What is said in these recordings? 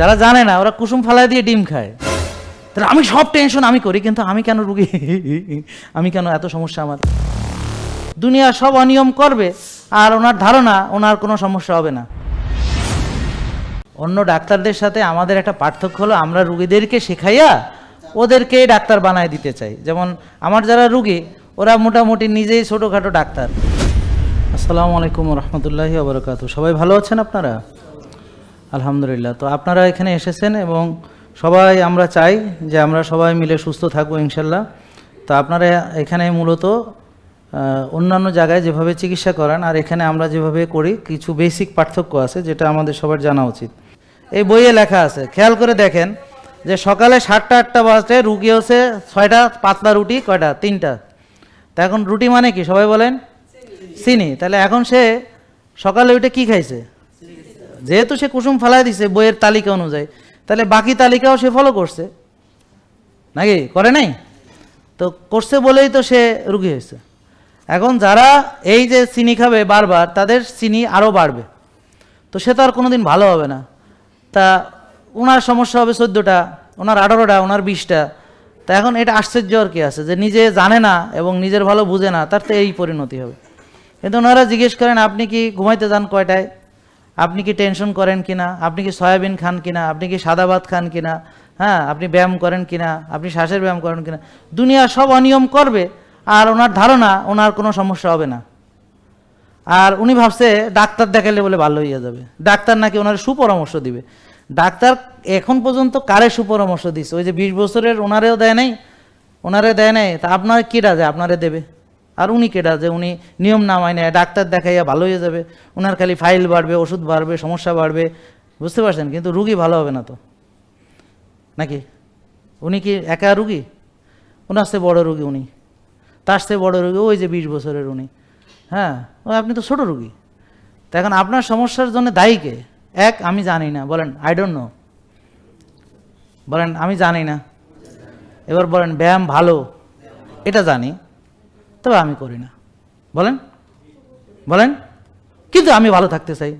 যারা জানে না, ওরা কুসুম ফালাই দিয়ে ডিম খায়। তাহলে আমি সব টেনশন আমি করি, কিন্তু আমি কেন রুগী? আমি কেন এত সমস্যা আমার? দুনিয়া সব অনিয়ম করবে, আর ওনার ধারণা, ওনার কোনো সমস্যা হবে না। অন্য ডাক্তারদের সাথে আমাদের একটা পার্থক্য হলো, আমরা রুগীদেরকে শেখাইয়া ওদেরকে ডাক্তার বানায় দিতে চাই। যেমন আমার যারা রুগী, ওরা মোটামুটি নিজেই ছোটোখাটো ডাক্তার। আসসালামু আলাইকুম রহমতুল্লাহি আবরকাত সবাই ভালো আছেন আপনারা? আলহামদুলিল্লাহ। তো আপনারা এখানে এসেছেন এবং সবাই আমরা চাই যে আমরা সবাই মিলে সুস্থ থাকব ইনশাল্লাহ। তো আপনারা এখানে মূলত অন্যান্য জায়গায় যেভাবে চিকিৎসা করান আর এখানে আমরা যেভাবে করি, কিছু বেসিক পার্থক্য আছে যেটা আমাদের সবার জানা উচিত। এই বইয়ে লেখা আছে, খেয়াল করে দেখেন যে সকালে সাতটা, আটটা বাজে রুগী হচ্ছে ছয়টা, পাতলা রুটি কয়টা? তিনটা। তা এখন রুটি মানে কি? সবাই বলেন? চিনি। তাহলে এখন সে সকালে উঠে কি খাইছে? যেহেতু সে কুসুম ফালাই দিছে বইয়ের তালিকা অনুযায়ী, তাহলে বাকি তালিকাও সে ফলো করছে। নাকি? করে নাই? তো করছে বলেই তো সে রুগী হয়েছে। এখন যারা এই যে চিনি খাবে বারবার, তাদের চিনি আরও বাড়বে। তো সে তো আর কোনোদিন ভালো হবে না। তা ওনার সমস্যা হবে চোদ্দোটা ওনার আঠারোটা ওনার বিশটা। তা এখন এটা আশ্চর্য আর কি আছে, যে নিজে জানে না এবং নিজের ভালো বুঝে না, তার তো এই পরিণতি হবে। কিন্তু ওনারা জিজ্ঞেস করেন, আপনি কি ঘুমাইতে যান কয়টায়? আপনি কি টেনশন করেন কিনা? আপনি কি সয়াবিন খান কিনা? আপনি কি সাদা ভাত খান কিনা? হ্যাঁ আপনি ব্যায়াম করেন কিনা? আপনি শ্বাসের ব্যায়াম করেন কিনা? দুনিয়া সব অনিয়ম করবে, আর ওনার ধারণা, ওনার কোনো সমস্যা হবে না। আর উনি ভাবছে, ডাক্তার দেখালে বলে ভালো হইয়া যাবে। ডাক্তার নাকি ওনার সুপরামর্শ দিবে। ডাক্তার এখন পর্যন্ত কারে সুপরামর্শ দিচ্ছে ওই যে বিশ বছরের ওনারেও দেয় নাই? ওনারে দেয় নাই? তা আপনার কেটা যে আপনারে দেবে? আর উনি কেটা যে উনি নিয়ম না মাইনে ডাক্তার দেখাইয়া ভালো হয়ে যাবে ওনার খালি ফাইল বাড়বে, ওষুধ বাড়বে, সমস্যা বাড়বে, বুঝতে পারছেন? কিন্তু রুগী ভালো হবে না তো। নাকি? উনি কি একা রুগী? ওনার চেয়ে বড় রুগী উনি। তার চেয়ে বড় রুগী ওই যে বিশ বছরের উনি। হ্যাঁ ও আপনি তো ছোট রুগী। তা এখন আপনার সমস্যার জন্য দায়ী কে? এক, আমি জানি না। বলেন আই ডোন্ট নো বলেন, আমি জানি না। এবার বলেন, ব্যায়াম ভালো? এটা জানি। তবে আমি করি না। বলেন? বলেন? কিন্তু আমি ভালো থাকতে চাই।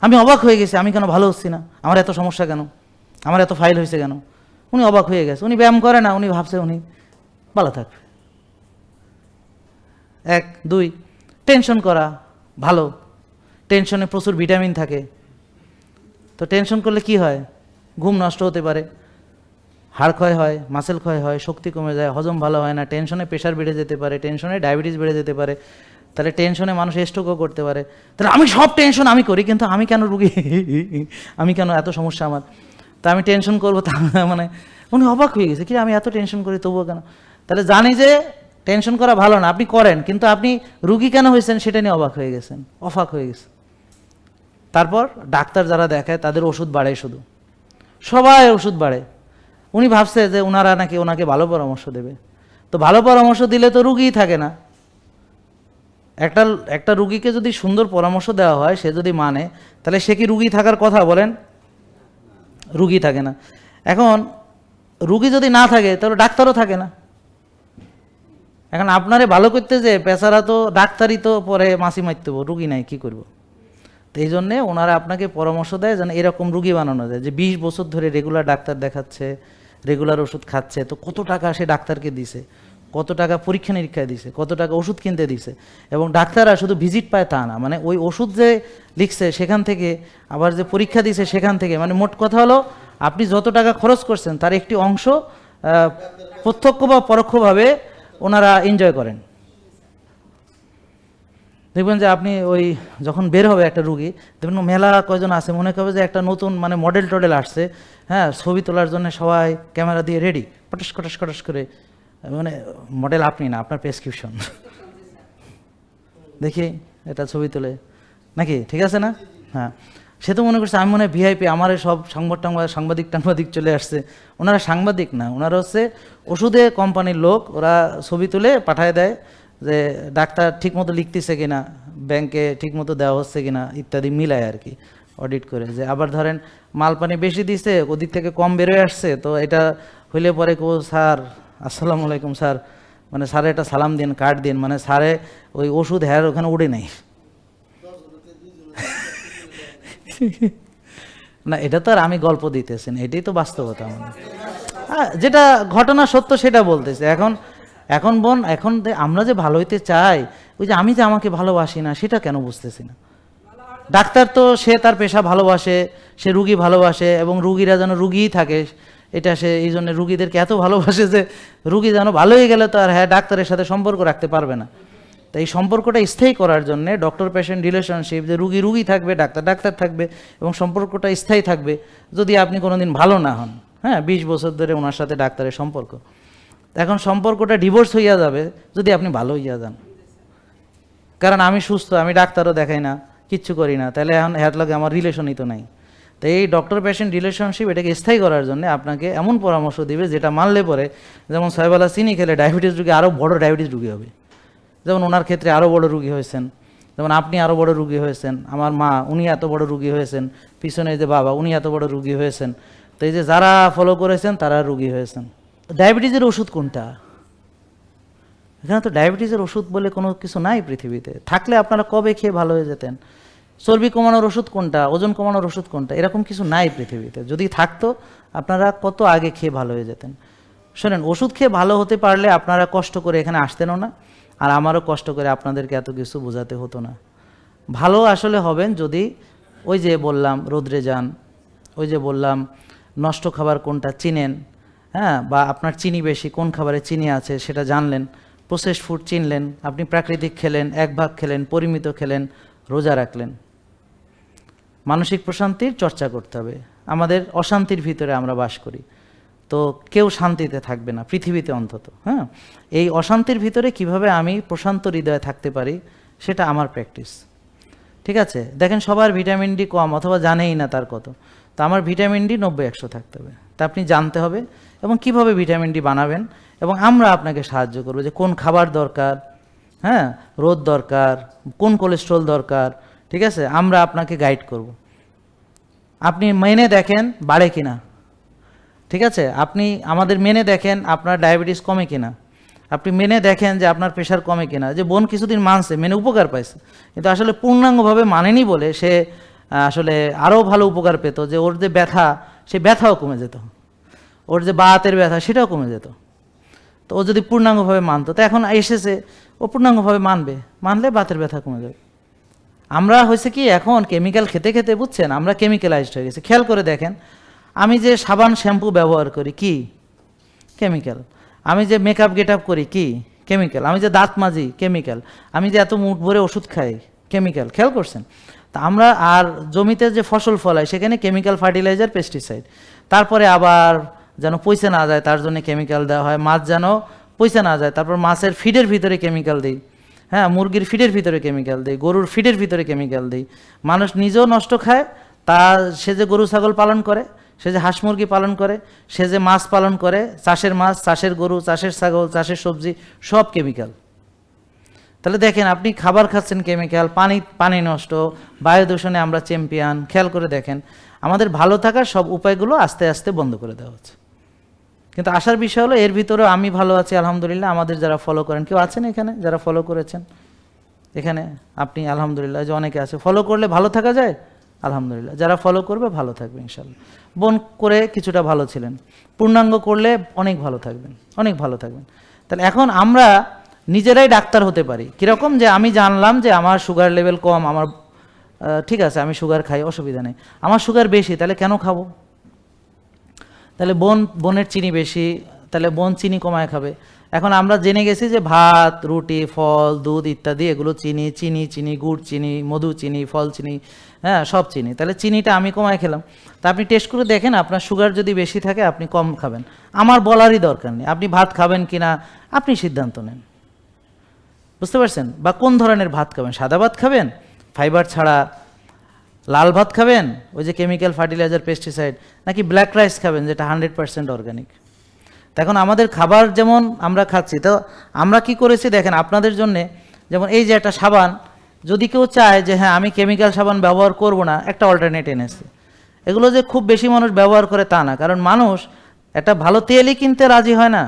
আমি অবাক হয়ে গেছি, আমি কেন ভালো হচ্ছি না? আমার এত সমস্যা কেন? আমার এত ফাইল হয়েছে কেন? উনি অবাক হয়ে গেছে। উনি ব্যায়াম করে না, উনি ভাবছে উনি ভালো থাকবে। এক, দুই টেনশন করা ভালো। টেনশনে প্রচুর ভিটামিন থাকে। তো টেনশন করলে কি হয়? ঘুম নষ্ট হতে পারে। হাড় ক্ষয় হয় মাসেল ক্ষয় হয়, শক্তি কমে যায়, হজম ভালো হয় না টেনশনে প্রেশার বেড়ে যেতে পারে টেনশনে ডায়াবেটিস বেড়ে যেতে পারে, তাহলে টেনশনে মানুষ স্ট্রোকও করতে পারে। তাহলে আমি সব টেনশন আমি করি, কিন্তু আমি কেন রুগী? আমি কেন এত সমস্যা আমার? তা আমি টেনশন করব, তা মানে উনি অবাক হয়ে গেছে, কি আমি এত টেনশন করি, তবুও কেন? তাহলে জানি যে টেনশন করা ভালো না, আপনি করেন, কিন্তু আপনি রুগী কেন হয়েছেন সেটা নিয়ে অবাক হয়ে গেছেন অবাক হয়ে গেছে তারপর ডাক্তার যারা দেখায়, তাদের ওষুধ বাড়ে শুধু। সবাই ওষুধ বাড়ে। উনি ভাবছে যে ওনারা নাকি ওনাকে ভালো পরামর্শ দেবে। তো ভালো পরামর্শ দিলে তো রুগীই থাকে না। একটা একটা রুগীকে যদি সুন্দর পরামর্শ দেওয়া হয়, সে যদি মানে তাহলে সে কি রুগী থাকার কথা বলেন? রুগী থাকে না। এখন রুগী যদি না থাকে, তাহলে ডাক্তারও থাকে না। এখন আপনারে ভালো করতে যে পেশারা তো ডাক্তারই তো পরে মাসি মারতে রুগী নাই, কি করব? তো এই জন্যে ওনারা আপনাকে পরামর্শ দেয় যেন এরকম রুগী বানানো যায়। যে বিশ বছর ধরে রেগুলার ডাক্তার দেখাচ্ছে রেগুলার ওষুধ খাচ্ছে, তো কত টাকা সে ডাক্তারকে দিছে? কত টাকা পরীক্ষা নিরীক্ষায় দিছে? কত টাকা ওষুধ কিনতে দিছে? এবং ডাক্তাররা শুধু ভিজিট পায় তা না মানে ওই ওষুধ যে লিখছে সেখান থেকে, আবার যে পরীক্ষা দিছে সেখান থেকে মানে মোট কথা হলো, আপনি যত টাকা খরচ করছেন, তার একটি অংশ প্রত্যক্ষ বা পরোক্ষভাবে ওনারা এনজয় করেন। দেখবেন যে আপনি ওই যখন বের হবে একটা রুগী, দেখবেন মেলা কয়জন আছে, মনে করবে যে একটা নতুন মানে মডেল টডেল আসছে হ্যাঁ ছবি তোলার জন্য সবাই ক্যামেরা দিয়ে রেডি পটাস কটাস কটাস করে মানে মডেল আপনি না, আপনার প্রেসক্রিপশন দেখি, এটা ছবি তোলে, নাকি? ঠিক আছে না? হ্যাঁ। সে তো মনে করছে, আমি মনে হয় ভিআইপি আমার সব সংবাদ টাংবাদ, সাংবাদিক টাংবাদিক চলে আসছে। ওনারা সাংবাদিক না, ওনারা হচ্ছে ওষুধে কোম্পানির লোক, ওরা ছবি তুলে পাঠায় দেয়। যে ডাক্তার ঠিকমতো লিখতেছে কিনা ব্যাংকে ঠিকমতো দেওয়া হচ্ছে কিনা ইত্যাদি মিলায় আর কি অডিট করে। যে আবার ধরেন মাল পানি বেশি দিছে ওদিক থেকে কম বেরোয় আসছে তো এটা হইলে পরে কো স্যার আসসালামু আলাইকুম স্যার। মানে স্যারে একটা সালাম দিন কার্ড দিন। মানে স্যারে ওই ওষুধ হ্যার ওখানে উড়ে নাই না এটা তো আর আমি গল্প দিতেছি না এটাই তো বাস্তবতা আমাদের। হ্যাঁ, যেটা ঘটনা সত্য সেটা বলতেছে। এখন এখন বোন, এখন আমরা যে ভালো হইতে চাই, ওই যে আমি যে আমাকে ভালোবাসি না, সেটা কেন বুঝতেছি না? ডাক্তার তো সে তার পেশা ভালোবাসে, সে রুগী ভালোবাসে, এবং রুগীরা যেন রুগীই থাকে, এটা সে, এই জন্য রুগীদেরকে এত ভালোবাসে যে রুগী যেন ভালো হয়ে গেলে তো আর হ্যাঁ ডাক্তারের সাথে সম্পর্ক রাখতে পারবে না। তো এই সম্পর্কটা স্থায়ী করার জন্য ডক্টর পেশেন্ট রিলেশনশিপ যে রুগী রুগী থাকবে, ডাক্তার ডাক্তার থাকবে, এবং সম্পর্কটা স্থায়ী থাকবে, যদি আপনি কোনোদিন ভালো না হন হ্যাঁ বিশ বছর ধরে ওনার সাথে ডাক্তারের সম্পর্ক। এখন সম্পর্কটা ডিভোর্স হইয়া যাবে যদি আপনি ভালো হইয়া যান। কারণ আমি সুস্থ, আমি ডাক্তারও দেখাই না, কিচ্ছু করি না। তাহলে এখন হ্যার লগে আমার রিলেশনই তো নাই। তো এই ডক্টর পেশেন্ট রিলেশনশিপ এটাকে স্থায়ী করার জন্য আপনাকে এমন পরামর্শ দিবে যেটা মানলে পরে যেমন সাহেবালা চিনি খেলে ডায়াবেটিস রুগী আরও বড় ডায়াবেটিস রুগী হবে। যেমন ওনার ক্ষেত্রে আরও বড় রুগী হয়েছেন। যেমন আপনি আরও বড় রুগী হয়েছেন, আমার মা উনি এত বড় রুগী হয়েছেন, পিছনে যে বাবা উনি এত বড় রুগী হয়েছেন। তো এই যে যারা ফলো করেছেন তারা রুগী হয়েছেন। ডায়াবেটিসের ওষুধ কোনটা? এখানে তো ডায়াবেটিসের ওষুধ বলে কোনো কিছু নাই পৃথিবীতে। থাকলে আপনারা কবে খেয়ে ভালো হয়ে যেতেন? চর্বি কমানোর ওষুধ কোনটা? ওজন কমানোর ওষুধ কোনটা? এরকম কিছু নাই পৃথিবীতে। যদি থাকতো, আপনারা কত আগে খেয়ে ভালো হয়ে যেতেন? শোনেন, ওষুধ খেয়ে ভালো হতে পারলে আপনারা কষ্ট করে এখানে আসতেনও না, আর আমারও কষ্ট করে আপনাদেরকে এত কিছু বোঝাতে হতো না। ভালো আসলে হবেন যদি ওই যে বললাম, রোদ্রে যান, ওই যে বললাম, নষ্ট খাবার কোনটা চিনেন হ্যাঁ বা আপনার চিনি বেশি, কোন খাবারে চিনি আছে সেটা জানলেন প্রসেস ফুড চিনলেন, আপনি প্রাকৃতিক খেলেন, এক ভাগ খেলেন, পরিমিত খেলেন, রোজা রাখলেন। মানসিক প্রশান্তির চর্চা করতে হবে। আমাদের অশান্তির ভিতরে আমরা বাস করি। তো কেউ শান্তিতে থাকবে না, পৃথিবীতে অন্তত হ্যাঁ? এই অশান্তির ভিতরে কীভাবে আমি প্রশান্ত হৃদয়ে থাকতে পারি, সেটা আমার প্র্যাকটিস ঠিক আছে? দেখেন সবার ভিটামিন ডি কম, অথবা জানেই না তার কত। তো আমার ভিটামিন ডি নব্বই, একশো থাকতে হবে। তা আপনি জানতে হবে এবং কীভাবে ভিটামিন ডি বানাবেন এবং আমরা আপনাকে সাহায্য করব যে কোন খাবার দরকার হ্যাঁ রোদ দরকার, কোন কোলেস্ট্রল দরকার, ঠিক আছে? আমরা আপনাকে গাইড করব। আপনি মেনে দেখেন বাড়ে কিনা। ঠিক আছে? আপনি আমাদের মেনে দেখেন আপনার ডায়াবেটিস কমে কিনা। আপনি মেনে দেখেন যে আপনার প্রেশার কমে কিনা। যে বোন কিছুদিন মানছে, মেনে উপকার পাইছে। কিন্তু আসলে পূর্ণাঙ্গভাবে মানেনি বলে সে আসলে আরও ভালো উপকার পেত যে ওর যে ব্যথা সে ব্যথাও কমে যেত। ওর যে বাতের ব্যথা, সেটাও কমে যেত। তো ও যদি পূর্ণাঙ্গভাবে মানতো, তো এখন এসেছে, ও পূর্ণাঙ্গভাবে মানবে। মানলে বাতের ব্যথা কমে যাবে। আমরা হয়েছে কি, এখন কেমিক্যাল খেতে খেতে, বুঝছেন? আমরা কেমিক্যালাইজড হয়ে গেছি। খেয়াল করে দেখেন, আমি যে সাবান শ্যাম্পু ব্যবহার করি, কি? কেমিক্যাল আমি যে মেকআপ গেট আপ করি, কি? কেমিক্যাল আমি যে দাঁত মাজি কেমিক্যাল আমি যে এত মুঠ ভরে ওষুধ খাই কেমিক্যাল খেয়াল করছেন? তা আমরা আর জমিতে যে ফসল ফলাই সেখানে কেমিক্যাল ফার্টিলাইজার পেস্টিসাইড তারপরে আবার যেন পয়সা না যায়, তার জন্য কেমিক্যাল দেওয়া হয়। মাছ যেন পয়সা না যায়, তারপর মাছের ফিডের ভিতরে কেমিক্যাল দিই। হ্যাঁ মুরগির ফিডের ভিতরে কেমিক্যাল দিই, গরুর ফিডের ভিতরে কেমিক্যাল দিই। মানুষ নিজেও নষ্ট খায়, তা সে যে গরু, ছাগল পালন করে, সে যে হাঁস মুরগি পালন করে, সে যে মাছ পালন করে, চাষের মাছ, চাষের গরু, চাষের ছাগল, চাষের সবজি, সব কেমিক্যাল তাহলে দেখেন, আপনি খাবার খাচ্ছেন কেমিক্যাল পানি পানি নষ্ট বায়ু দূষণে আমরা চ্যাম্পিয়ন খেয়াল করে দেখেন, আমাদের ভালো থাকার সব উপায়গুলো আস্তে আস্তে বন্ধ করে দেওয়া হচ্ছে। কিন্তু আসার বিষয় হলো, এর ভিতরেও আমি ভালো আছি, আলহামদুলিল্লাহ, আমাদের যারা ফলো করেন, কেউ আছেন এখানে? যারা ফলো করেছেন? এখানে আপনি, আলহামদুলিল্লাহ যে অনেকে আছে ফলো করলে ভালো থাকা যায়? আলহামদুলিল্লাহ, যারা ফলো করবে, ভালো থাকবে ইনশাল্লাহ বোন করে কিছুটা ভালো ছিলেন, পূর্ণাঙ্গ করলে অনেক ভালো থাকবেন, অনেক ভালো থাকবেন। তাহলে এখন আমরা নিজেরাই ডাক্তার হতে পারি। কীরকম যে আমি জানলাম যে আমার সুগার লেভেল কম, আমার ঠিক আছে, আমি সুগার খাই, অসুবিধা নেই। আমার সুগার বেশি, তাহলে কেন খাব? তাহলে বোন, বোনের চিনি বেশি, তাহলে বোন চিনি কমায় খাবে। এখন আমরা জেনে গেছি যে ভাত, রুটি, ফল, দুধ ইত্যাদি, এগুলো চিনি চিনি চিনি, গুড় চিনি, মধু চিনি, ফল চিনি হ্যাঁ সব চিনি। তাহলে চিনিটা আমি কমায় খেলাম। তা আপনি টেস্ট করে দেখেন, আপনার সুগার যদি বেশি থাকে, আপনি কম খাবেন। আমার বলারই দরকার নেই, আপনি ভাত খাবেন কি না আপনি সিদ্ধান্ত নেন। বুঝতে পারছেন? বা কোন ধরনের ভাত খাবেন? সাদা ভাত খাবেন? ফাইবার ছাড়া লাল ভাত খাবেন? ওই যে কেমিক্যাল ফার্টিলাইজার পেস্টিসাইড নাকি ব্ল্যাক রাইস খাবেন, যেটা হান্ড্রেড পার্সেন্ট অর্গানিক এখন আমাদের খাবার যেমন আমরা খাচ্ছি, তো আমরা কি করেছি দেখেন, আপনাদের জন্য যেমন এই যে একটা সাবান, যদি কেউ চায় যে হ্যাঁ আমি কেমিক্যাল সাবান ব্যবহার করব না, একটা অল্টারনেট এনেছে। এগুলো যে খুব বেশি মানুষ ব্যবহার করে তা না, কারণ মানুষ একটা ভালো তেলই কিনতে রাজি হয় না,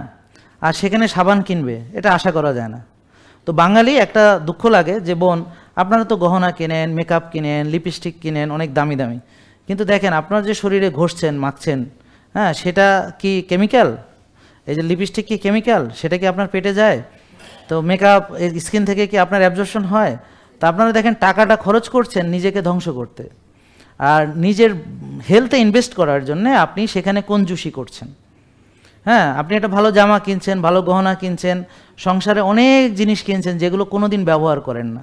আর সেখানে সাবান কিনবে, এটা আশা করা যায় না। তো বাঙালি একটা দুঃখ লাগে যে, বোন, আপনারা তো গহনা কিনেন মেকআপ কিনেন লিপস্টিক কিনেন, অনেক দামি দামি। কিন্তু দেখেন, আপনার যে শরীরে ঘষছেন, মাখছেন হ্যাঁ সেটা কি কেমিক্যাল এই যে লিপস্টিক কি কেমিক্যাল সেটা কি আপনার পেটে যায়? তো মেকআপ স্কিন থেকে কি আপনার অ্যাবজর্পশন হয়? তা আপনারা দেখেন, টাকাটা খরচ করছেন নিজেকে ধ্বংস করতে। আর নিজের হেলথে ইনভেস্ট করার জন্য আপনি সেখানে কঞ্জুসি করছেন। হ্যাঁ আপনি একটা ভালো জামা কিনছেন, ভালো গহনা কিনছেন, সংসারে অনেক জিনিস কিনছেন যেগুলো কোনো দিন ব্যবহার করেন না।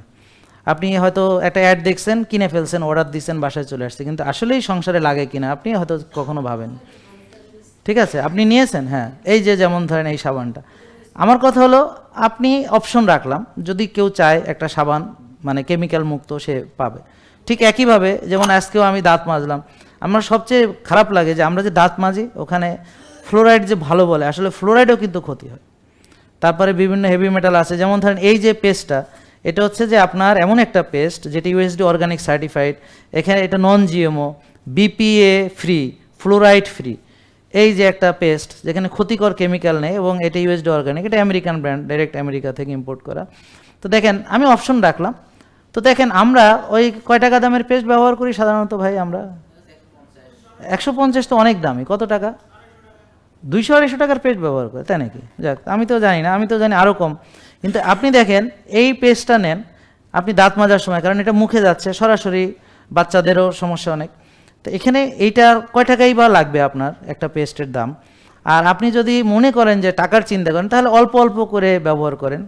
আপনি হয়তো একটা অ্যাড দেখছেন, কিনে ফেলছেন অর্ডার দিচ্ছেন বাসায় চলে আসছে, কিন্তু আসলেই সংসারে লাগে কিনা, আপনি হয়তো কখনো ভাবেন। ঠিক আছে, আপনি নিয়েছেন হ্যাঁ এই যে যেমন ধরেন এই সাবানটা। আমার কথা হলো, আপনি অপশন রাখলাম, যদি কেউ চায় একটা সাবান মানে কেমিক্যাল মুক্ত, সে পাবে। ঠিক একইভাবে, যেমন আজকেও আমি দাঁত মাজলাম। আমার সবচেয়ে খারাপ লাগে যে আমরা যে দাঁত মাজি, ওখানে ফ্লোরাইড যে ভালো বলে, আসলে ফ্লোরাইডও কিন্তু ক্ষতি হয়। তারপরে বিভিন্ন হেভি মেটাল আছে, যেমন ধরেন এই যে পেস্টটা এটা হচ্ছে যে আপনার এমন একটা পেস্ট যেটা ইউএসডি অর্গানিক সার্টিফাইড এখানে এটা non GMO BPA free fluoride free এই যে একটা পেস্ট যেখানে ক্ষতিকর কেমিক্যাল নেই এবং এটা ইউএসডি অর্গানিক এটা আমেরিকান ব্র্যান্ড ডাইরেক্ট আমেরিকা থেকে ইম্পোর্ট করা। তো দেখেন, আমি অপশন রাখলাম। তো দেখেন, আমরা ওই কয় টাকা দামের পেস্ট ব্যবহার করি সাধারণত ভাই আমরা? একশো পঞ্চাশ তো অনেক দামি, কত টাকা? দুইশো আড়াইশো টাকার পেস্ট ব্যবহার করে, তাই নাকি? যাক, আমি তো জানি না, আমি তো জানি আরও কম। কিন্তু আপনি দেখেন, এই পেস্টটা নেন, আপনি দাঁত মাজার সময়, কারণ এটা মুখে যাচ্ছে, সরাসরি বাচ্চাদেরও সমস্যা অনেক। তো এখানে এইটার কয় টাকাই বা লাগবে আপনার একটা পেস্টের দাম? আর আপনি যদি মনে করেন যে টাকার চিন্তা করেন, তাহলে অল্প অল্প করে ব্যবহার করেন।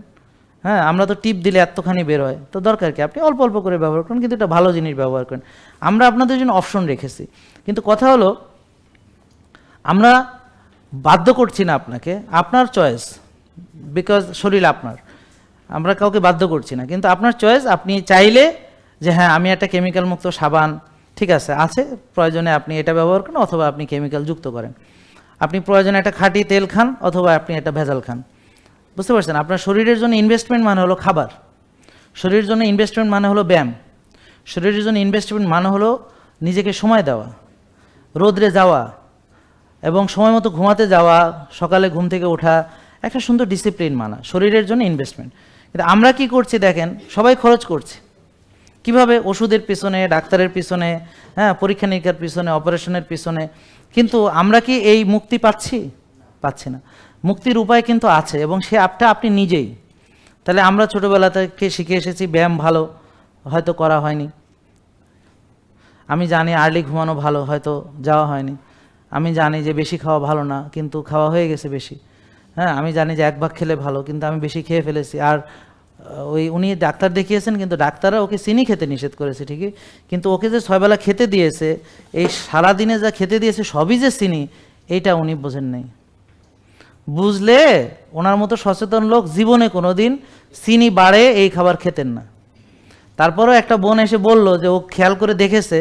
হ্যাঁ আমরা তো টিপ দিলে এতখানি বের হয়, তো দরকার কি? আপনি অল্প অল্প করে ব্যবহার করেন, কিন্তু এটা ভালো জিনিস ব্যবহার করেন। আমরা আপনাদের জন্য অপশন রেখেছি। কিন্তু কথা হলো, আমরা বাধ্য করছি না আপনাকে, আপনার চয়েস বিকজ শরীর আপনার। আমরা কাউকে বাধ্য করছি না, কিন্তু আপনার চয়েস আপনি চাইলে যে হ্যাঁ আমি একটা কেমিক্যাল মুক্ত সাবান, ঠিক আছে আছে, প্রয়োজনে আপনি এটা ব্যবহার করেন, অথবা আপনি কেমিক্যাল যুক্ত করেন। আপনি প্রয়োজনে একটা খাঁটি তেল খান, অথবা আপনি একটা ভেজাল খান। বুঝতে পারছেন? আপনার শরীরের জন্য ইনভেস্টমেন্ট মানে হলো খাবার। শরীরের জন্য ইনভেস্টমেন্ট মানে হলো ব্যায়াম। শরীরের জন্য ইনভেস্টমেন্ট মানে হলো নিজেকে সময় দেওয়া, রোদ্রে যাওয়া এবং সময় মতো ঘুমাতে যাওয়া, সকালে ঘুম থেকে ওঠা, একটা সুন্দর ডিসিপ্লিন মানা, শরীরের জন্য ইনভেস্টমেন্ট কিন্তু আমরা কি করছি দেখেন, সবাই খরচ করছে। কীভাবে? ওষুধের পিছনে, ডাক্তারের পিছনে হ্যাঁ পরীক্ষা নিরীক্ষার পিছনে অপারেশনের পিছনে। কিন্তু আমরা কি এই মুক্তি পাচ্ছি? পাচ্ছি না। মুক্তির উপায় কিন্তু আছে এবং সে আপটা আপনি নিজেই। তাহলে আমরা ছোটোবেলা থেকে শিখে এসেছি, ব্যায়াম ভালো, হয়তো করা হয়নি। আমি জানি আর্লি ঘুমানো ভালো, হয়তো যাওয়া হয়নি। আমি জানি যে বেশি খাওয়া ভালো না, কিন্তু খাওয়া হয়ে গেছে বেশি। হ্যাঁ আমি জানি যে এক ভাগ খেলে ভালো, কিন্তু আমি বেশি খেয়ে ফেলেছি। আর ওই উনি ডাক্তার দেখিয়েছেন, কিন্তু ডাক্তাররা ওকে চিনি খেতে নিষেধ করেছে, ঠিকই? কিন্তু ওকে যে ছয়বেলা খেতে দিয়েছে, এই সারাদিনে যা খেতে দিয়েছে, সবই যে চিনি, এইটা উনি বোঝেন নাই। বুঝলে, ওনার মতো সচেতন লোক জীবনে কোনো দিন চিনি বাড়ে, এই খাবার খেতেন না। তারপরেও একটা বোন এসে বলল যে, ও খেয়াল করে দেখেছে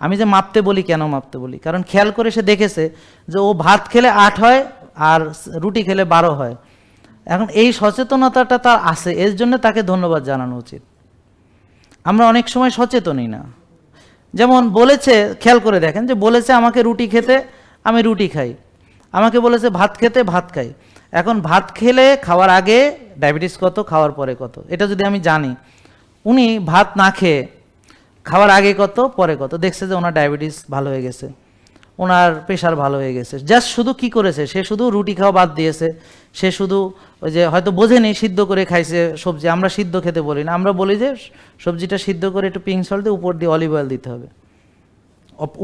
আমি যে মাপতে বলি, কেন মাপতে বলি? কারণ খেয়াল করে সে দেখেছে যে ও ভাত খেলে আট হয় আর রুটি খেলে বারো হয়। এখন এই সচেতনতাটা তার আছে, এর জন্য তাকে ধন্যবাদ জানানো উচিত। আমরা অনেক সময় সচেতনই না। যেমন বলেছে, খেয়াল করে দেখেন যে বলেছে আমাকে রুটি খেতে, আমি রুটি খাই। আমাকে বলেছে ভাত খেতে, ভাত খাই। এখন ভাত খেলে খাওয়ার আগে ডায়াবেটিস কত, খাওয়ার পরে কত? এটা যদি আমি জানি, উনি ভাত না খেয়ে খাওয়ার আগে কত, পরে কত। দেখছে যে ওনার ডায়াবেটিস ভালো হয়ে গেছে। ওনার প্রেশার ভালো হয়ে গেছে। জাস্ট শুধু কি করেছে? সে শুধু রুটি খাওয়া বাদ দিয়েছে। সে শুধু ওই যে হয়তো বোঝেনি, সিদ্ধ করে খাইছে সবজি। আমরা সিদ্ধ খেতে বলি না। আমরা বলি যে সবজিটা সিদ্ধ করে একটু পিঙ্ক সল্ট দিয়ে উপর দিয়ে অলিভ অয়েল দিতে হবে।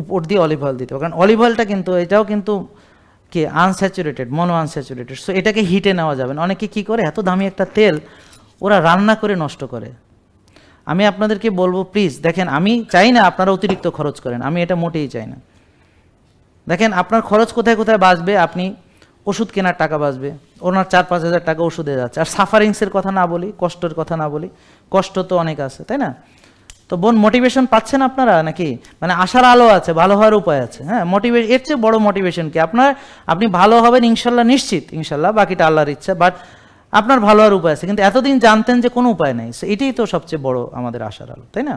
উপর দিয়ে অলিভ অয়েল দিতে হবে। কারণ অলিভ অয়েলটা কিন্তু, এটাও কিন্তু কি? আনস্যাচুরেটেড, মনো আনস্যাচুরেটেড। সো এটাকে হিটে নেওয়া যাবে অনেকে কী করে? এত দামি একটা তেল ওরা রান্না করে নষ্ট করে। আমি আপনাদেরকে বলব প্লিজ দেখেন, আমি চাই না আপনারা অতিরিক্ত খরচ করেন, আমি এটা মোটেই চাই না। দেখেন, আপনার খরচ কোথায় কোথায় বাঁচবে, আপনি ওষুধ কেনার টাকা বাঁচবে, ওনার চার পাঁচ হাজার টাকা ওষুধে যাচ্ছে। আর সাফারিংসের কথা না বলি, কষ্টের কথা না বলি, কষ্ট তো অনেক আছে, তাই না? তো বোন মোটিভেশন পাচ্ছেন আপনারা নাকি? মানে আশার আলো আছে, ভালো হওয়ার উপায় আছে হ্যাঁ? মোটিভেশন এর চেয়ে বড় মোটিভেশন কি? আপনার, আপনি ভালো হবেন, ইনশাল্লাহ নিশ্চিত, ইনশাল্লাহ, বাকিটা আল্লাহর ইচ্ছা বাট আপনার ভালো আর উপায় আছে, কিন্তু এতদিন জানতেন যে কোনো উপায় নেই। এটাই তো সবচেয়ে বড় আমাদের আশার আলো, তাই না?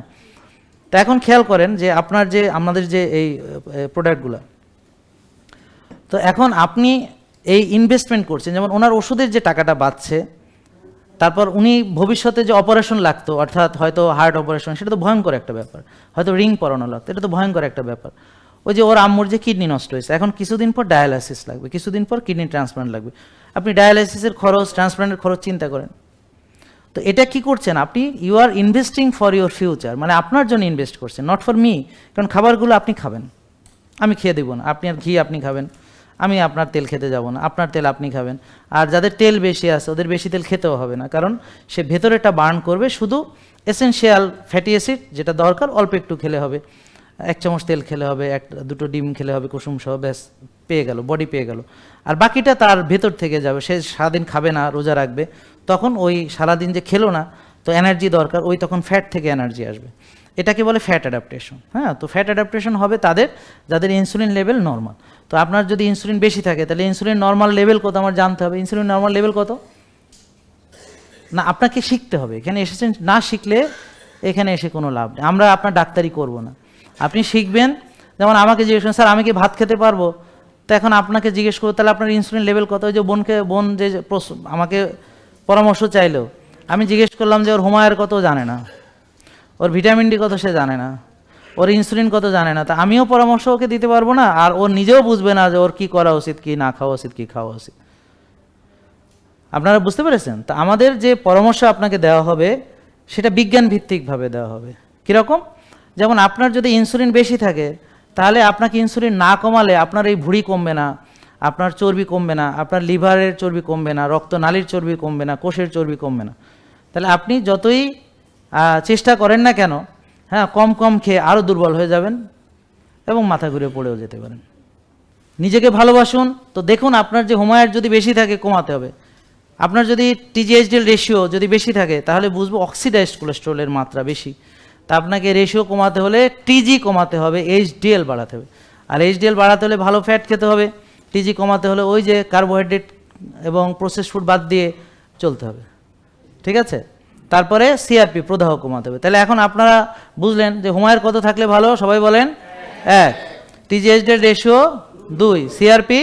তো এখন খেয়াল করেন যে আপনার যে, আমাদের যে এই প্রোডাক্টগুলো তো এখন আপনি এই ইনভেস্টমেন্ট করছেন, যেমন ওনার ওষুধের যে টাকাটা বাঁচছে তারপর উনি ভবিষ্যতে যে অপারেশন লাগতো, অর্থাৎ হয়তো হার্ট অপারেশন সেটা তো ভয়ঙ্কর একটা ব্যাপার, হয়তো রিং পরানো লাগতো, এটা তো ভয়ঙ্কর একটা ব্যাপার। ওই যে ওর আম্মুর যে কিডনি নষ্ট হয়েছে, এখন কিছুদিন পর ডায়ালাইসিস লাগবে, কিছুদিন পর কিডনি ট্রান্সপ্লান্ট লাগবে। আপনি ডায়ালাইসিসের খরচ ট্রান্সপ্লান্টের খরচ চিন্তা করেন। তো এটা কি করছেন? আপনি you are investing for your future মানে আপনার জন্য ইনভেস্ট করছেন নট ফর মি কারণ খাবারগুলো আপনি খাবেন। আমি খেয়ে দেবো না, আপনি আর ঘি আপনি খাবেন, আমি আপনার তেল খেতে যাব না, আপনার তেল আপনি খাবেন। আর যাদের তেল বেশি আছে, ওদের বেশি তেল খেতেও হবে না, কারণ সে ভেতরেটা বার্ন করবে, শুধু এসেনশিয়াল ফ্যাটি অ্যাসিড যেটা দরকার, অল্প একটু খেলে হবে। এক চামচ তেল খেলে হবে, এক, দুটো ডিম খেলে হবে, কুসুম সহ, ব্যাস, পেয়ে গেল বডি পেয়ে গেল। আর বাকিটা তার ভেতর থেকে যাবে, সে সারাদিন খাবে না, রোজা রাখবে। তখন ওই সারাদিন যে খেলো না, তো এনার্জি দরকার, ওই তখন ফ্যাট থেকে এনার্জি আসবে। এটাকে বলে ফ্যাট অ্যাডাপ্টেশন হ্যাঁ? তো ফ্যাট অ্যাডাপ্টেশন হবে তাদের, যাদের ইনসুলিন লেভেল নর্মাল তো আপনার যদি ইনসুলিন বেশি থাকে, তাহলে ইনসুলিন নর্মাল লেভেল কত আমার জানতে হবে? ইনসুলিন নর্মাল লেভেল কত? না, আপনাকে শিখতে হবে। এখানে এসেছেন, না শিখলে এখানে এসে কোনো লাভ নেই। আমরা আপনার ডাক্তারি করব না। আপনি শিখবেন। যেমন আমাকে জিজ্ঞেস করেন, স্যার, আমি কি ভাত খেতে পারব? তো এখন আপনাকে জিজ্ঞেস করব, তাহলে আপনার ইনসুলিন লেভেল কত? ওই যে বোনকে, বোন যে আমাকে পরামর্শ চাইলো। আমি জিজ্ঞেস করলাম যে, ওর হোমায়ের কত জানে না? ওর ভিটামিন ডি কত সে জানে না? ওর ইনসুলিন কত জানে না? তা আমিও পরামর্শ ওকে দিতে পারব না, আর ও নিজেও বুঝবে না যে ওর কি করা উচিত, কি না খাওয়া উচিত, কি খাওয়া উচিত। আপনারা বুঝতে পেরেছেন? তা আমাদের যে পরামর্শ আপনাকে দেওয়া হবে, সেটা বিজ্ঞান ভিত্তিকভাবে দেওয়া হবে। কীরকম? যেমন আপনার যদি ইনসুলিন বেশি থাকে, তাহলে আপনাকে ইনসুলিন না কমালে আপনার এই ভুঁড়ি কমবে না, আপনার চর্বি কমবে না, আপনার লিভারের চর্বি কমবে না, রক্তনালীর চর্বি কমবে না, কোষের চর্বি কমবে না। তাহলে আপনি যতই চেষ্টা করেন না কেন হ্যাঁ কম কম খেয়ে আরও দুর্বল হয়ে যাবেন এবং মাথা ঘুরে পড়েও যেতে পারেন। নিজেকে ভালোবাসুন, তো দেখুন আপনার যে হোমায়ার যদি বেশি থাকে কমাতে হবে। আপনার যদি টিজিএইচডিএল রেশিও যদি বেশি থাকে, তাহলে বুঝব অক্সিডাইজড কোলেস্ট্রলের মাত্রা বেশি। তা আপনাকে রেশিও কমাতে হলে টিজি কমাতে হবে এইচডিএল বাড়াতে হবে। আর এইচডিএল বাড়াতে হলে ভালো ফ্যাট খেতে হবে টিজি কমাতে হলে ওই যে কার্বোহাইড্রেট এবং প্রসেস ফুড বাদ দিয়ে চলতে হবে। ঠিক আছে? তারপরে সিআরপি প্রদাহ কমাতে হবে। তাহলে এখন আপনারা বুঝলেন যে হুমায়ের কত থাকলে ভালো, সবাই বলেন এক। টিজিএইচডের রেশিও দুই সিআরপি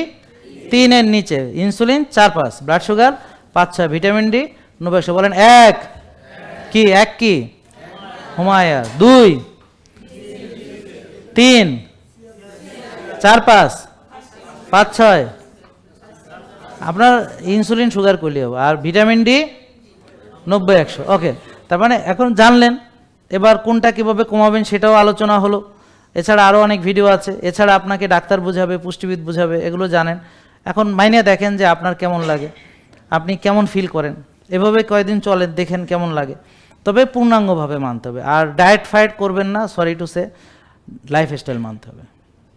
তিনের নিচে ইনসুলিন চার পাঁচ ব্লাড সুগার পাঁচ ছয় ভিটামিন ডি নব্বই বলেন এক। কি? এক কি? হুমায়ার দুই, তিন, চার, পাঁচ পাঁচ, ছয়। আপনার ইনসুলিন সুগার করলে হবে, আর ভিটামিন ডি নব্বই, একশো। ওকে তার মানে এখন জানলেন, এবার কোনটা কীভাবে কমাবেন সেটাও আলোচনা হলো। এছাড়া আরও অনেক ভিডিও আছে, এছাড়া আপনাকে ডাক্তার বোঝাবে, পুষ্টিবিদ বোঝাবে, এগুলো জানেন। এখন মাইনে দেখেন যে আপনার কেমন লাগে, আপনি কেমন ফিল করেন। এভাবে কয়দিন চলেন, দেখেন কেমন লাগে। তবে পূর্ণাঙ্গভাবে মানতে হবে। আর ডায়েট ফায়েট করবেন না sorry to say life style মানতে হবে।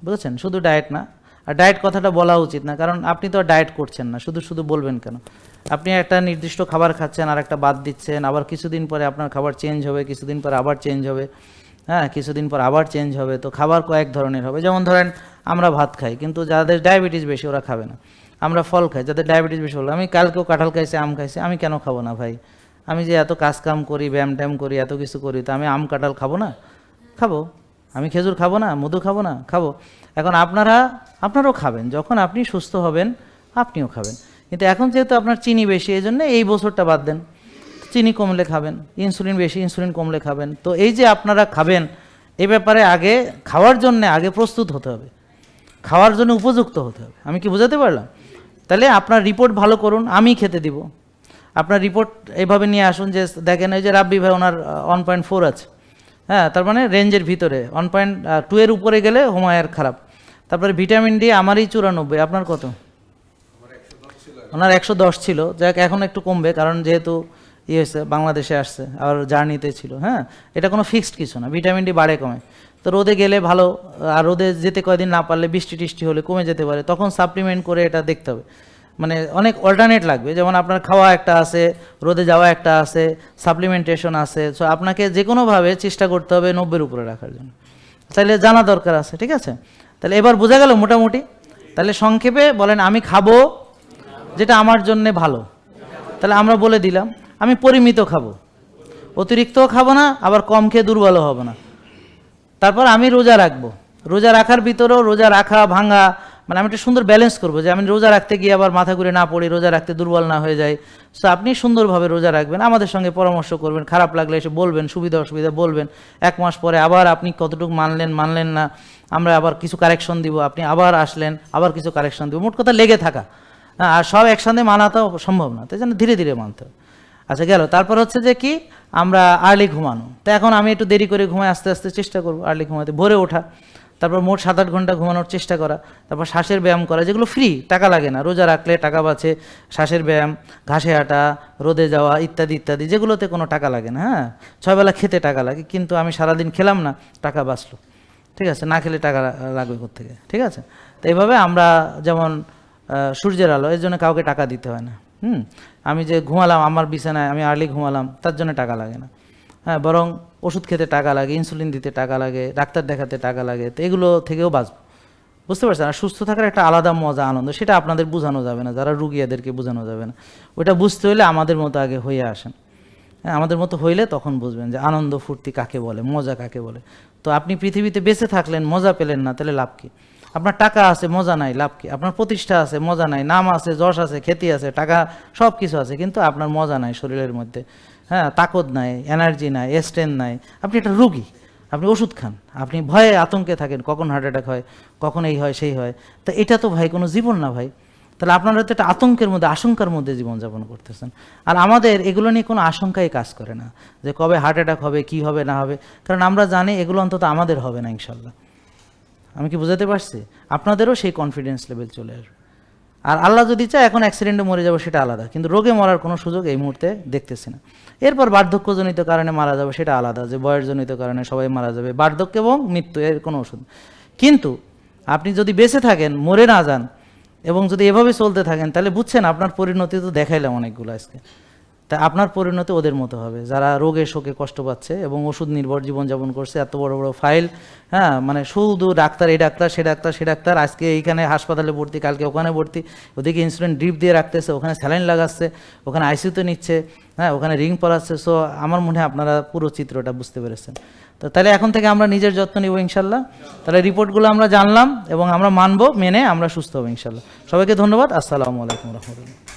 বুঝেছেন? শুধু ডায়েট না। আর ডায়েট কথাটা বলা উচিত না, কারণ আপনি তো ডায়েট করছেন না, শুধু শুধু বলবেন কেন? আপনি একটা নির্দিষ্ট খাবার খাচ্ছেন আর একটা বাদ দিচ্ছেন, আবার কিছুদিন পরে আপনার খাবার চেঞ্জ হবে, কিছুদিন পরে আবার চেঞ্জ হবে হ্যাঁ কিছুদিন পর আবার চেঞ্জ হবে, তো খাবার কয়েক ধরনের হবে। যেমন ধরেন, আমরা ভাত খাই, কিন্তু যাদের ডায়াবেটিস বেশি, ওরা খাবে না। আমরা ফল খাই, যাদের ডায়াবেটিস বেশি হলো আমি কালকেও কাঁঠাল খাইছি, আম খাইছি, আমি কেন খাব না ভাই? আমি যে এত কাজ কাম করি, ব্যায়াম ট্যাম করি, এত কিছু করি, তো আমি আম কাঁঠাল খাব না? খাব। আমি খেজুর খাব না? মধু খাব না? খাব। এখন আপনারা, আপনারাও খাবেন। যখন আপনি সুস্থ হবেন, আপনিও খাবেন। কিন্তু এখন যেহেতু আপনার চিনি বেশি, এই জন্য এই বছরটা বাদ দেন। চিনি কমলে খাবেন, ইনসুলিন বেশি, ইনসুলিন কমলে খাবেন। তো এই যে আপনারা খাবেন, এ ব্যাপারে আগে খাওয়ার জন্য আগে প্রস্তুত হতে হবে। খাওয়ার জন্য উপযুক্ত হতে হবে। আমি কি বোঝাতে পারলাম? তাহলে আপনার রিপোর্ট ভালো করুন, আমি খেতে দিব। আপনার রিপোর্ট এইভাবে নিয়ে আসুন যে দেখেন এই যে রাব্বি ভাই ওনার ওয়ান পয়েন্ট ফোর আছে। হ্যাঁ তার মানে রেঞ্জের ভিতরে। ওয়ান পয়েন্ট টু এর উপরে গেলে হোমায়ার খারাপ। তারপরে ভিটামিন ডি আমারই চুরানব্বই, আপনার কত? ওনার একশো দশ ছিল। যাক, এখন একটু কমবে, কারণ যেহেতু ইয়ে হয়েছে, বাংলাদেশে আসছে, আর জার্নিতে ছিল হ্যাঁ। এটা কোনো ফিক্সড কিছু না ভিটামিন ডি বাড়ে কমে। তো রোদে গেলে ভালো, আর রোদে যেতে কয়দিন না পারলে বৃষ্টি টিষ্টি হলে কমে যেতে পারে, তখন সাপ্লিমেন্ট করে এটা দেখতে হবে। মানে অনেক অল্টারনেট লাগবে। যেমন আপনার খাওয়া একটা আছে, রোদে যাওয়া একটা আছে সাপ্লিমেন্টেশন আছে। সো আপনাকে যে কোনোভাবে চেষ্টা করতে হবে নব্বের উপরে রাখার জন্য। তাহলে জানা দরকার আছে, ঠিক আছে? তাহলে এবার বোঝা গেল মোটামুটি? তাহলে সংক্ষেপে বলেন, আমি খাব যেটা আমার জন্যে ভালো। তাহলে আমরা বলে দিলাম, আমি পরিমিত খাব। অতিরিক্তও খাব না, আবার কম খেয়ে দুর্বলও হব না। তারপর আমি রোজা রাখব। রোজা রাখার ভিতরেও রোজা রাখা, ভাঙা মানে আমি একটা সুন্দর ব্যালেন্স করব যে আমি রোজা রাখতে গিয়ে আবার মাথা ঘুরে না পড়ি রোজা রাখতে দুর্বল না হয়ে যায় সো আপনি সুন্দরভাবে রোজা রাখবেন আমাদের সঙ্গে পরামর্শ করবেন খারাপ লাগলে এসে বলবেন সুবিধা অসুবিধা বলবেন। এক মাস পরে আবার আপনি কতটুকু মানলেন মানলেন না আমরা আবার কিছু কারেকশন দিব আপনি আবার আসলেন আবার কিছু কারেকশন দিব। মোট কথা লেগে থাকা। হ্যাঁ, আর সব একসঙ্গে মানা তো সম্ভব না তাই জন্য ধীরে ধীরে মানতে হবে। আচ্ছা গেল। তারপর হচ্ছে যে কি আমরা আর্লি ঘুমানো। তো এখন আমি একটু দেরি করে ঘুমাই আস্তে আস্তে চেষ্টা করব আর্লি ঘুমাতে ভোরে ওঠা। তারপর মোট সাত আট ঘণ্টা ঘুমানোর চেষ্টা করা, তারপর শ্বাসের ব্যায়াম করা, যেগুলো ফ্রি টাকা লাগে না। রোজা রাখলে টাকা বাঁচে, শ্বাসের ব্যায়াম, ঘাসে হাঁটা, রোদে যাওয়া, ইত্যাদি ইত্যাদি, যেগুলোতে কোনো টাকা লাগে না হ্যাঁ? ছয়বেলা খেতে টাকা লাগে, কিন্তু আমি সারাদিন খেলাম না, টাকা বাঁচলো। ঠিক আছে? না খেলে টাকা লাগবে থেকে ঠিক আছে? তো এইভাবে আমরা যেমন সূর্যের আলো, এর জন্য কাউকে টাকা দিতে হয় না, হুম? আমি যে ঘুমালাম, আমার বিছানায় আমি আর্লি ঘুমালাম, তার জন্য টাকা লাগে না হ্যাঁ? বরং ওষুধ খেতে টাকা লাগে ইনসুলিন দিতে টাকা লাগে, ডাক্তার দেখাতে টাকা লাগে, তো এগুলো থেকেও বাঁচবো। বুঝতে পারছেন? আর সুস্থ থাকার একটা আলাদা মজা, আনন্দ, সেটা আপনাদের বোঝানো যাবে না, যারা রুগী এদেরকে বোঝানো যাবে না। ওটা বুঝতে হলে আমাদের মতো আগে হয়ে আসেন। হ্যাঁ আমাদের মতো হইলে তখন বুঝবেন যে আনন্দ ফুর্তি কাকে বলে, মজা কাকে বলে। তো আপনি পৃথিবীতে বেঁচে থাকলেন, মজা পেলেন না, তাহলে লাভ কি? আপনার টাকা আছে, মজা নাই, লাভ কি? আপনার প্রতিষ্ঠা আছে, মজা নাই, নাম আছে, যশ আছে খ্যাতি আছে, টাকা সব কিছু আছে, কিন্তু আপনার মজা নাই শরীরের মধ্যে। হ্যাঁ তাকত নাই এনার্জি নাই স্ট্রেন নাই। আপনি একটা রুগী, আপনি ওষুধ খান, আপনি ভয়ে আতঙ্কে থাকেন, কখন হার্ট অ্যাটাক হয়, কখন এই হয়, সেই হয়। তা এটা তো ভাই কোনো জীবন না ভাই। তাহলে আপনারা তো একটা আতঙ্কের মধ্যে, আশঙ্কার মধ্যে জীবনযাপন করতেছেন। আর আমাদের এগুলো নিয়ে কোনো আশঙ্কাই কাজ করে না, যে কবে হার্ট অ্যাটাক হবে, কি হবে, না হবে। কারণ আমরা জানি এগুলো অন্তত আমাদের হবে না, ইনশাল্লাহ। আমি কি বুঝাতে পারছি? আপনাদেরও সেই কনফিডেন্স লেভেল চলে আসবে। আর আল্লাহ যদি চায়, এখন অ্যাক্সিডেন্টে মরে যাব সেটা আলাদা, কিন্তু রোগে মরার কোনো সুযোগ এই মুহূর্তে দেখতেছি না। এরপর বার্ধক্যজনিত কারণে মারা যাবে সেটা আলাদা, যে বয়সজনিত কারণে সবাই মারা যাবে, বার্ধক্য এবং মৃত্যু, এর কোনো ওষুধ কিন্তু আপনি যদি বেঁচে থাকেন, মরে না যান, এবং যদি এভাবে চলতে থাকেন, তাহলে বুঝছেন আপনার পরিণতি তো দেখাইলাম অনেকগুলো আজকে। তা আপনার পরিণতি ওদের মতো হবে। যারা রোগে শোকে কষ্ট পাচ্ছে এবং ওষুধ নির্ভর জীবনযাপন করছে, এত বড় বড় ফাইল হ্যাঁ মানে শুধু ডাক্তার, এই ডাক্তার, সে ডাক্তার সে ডাক্তার, আজকে এইখানে হাসপাতালে ভর্তি, কালকে ওখানে ভর্তি, ওদিকে ইনসুলিন ড্রিপ দিয়ে রাখতেছে, ওখানে স্যালাইন লাগাচ্ছে, ওখানে আইসিউতে নিচ্ছে হ্যাঁ ওখানে রিং পরাচ্ছে। সো আমার মনে হয় আপনারা পুরো চিত্রটা বুঝতে পেরেছেন। তো তাহলে এখন থেকে আমরা নিজের যত্ন নিব ইনশাল্লাহ। তাহলে রিপোর্টগুলো আমরা জানলাম এবং আমরা মানবো, মেনে আমরা সুস্থ হব ইনশাল্লাহ। সবাইকে ধন্যবাদ। আসসালামু আলাইকুম রহমতুল্লাহ।